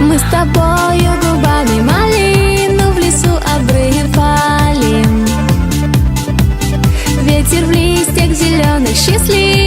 Мы с тобою губами малину в лесу обрывали Ветер в листьях зеленых счастлив.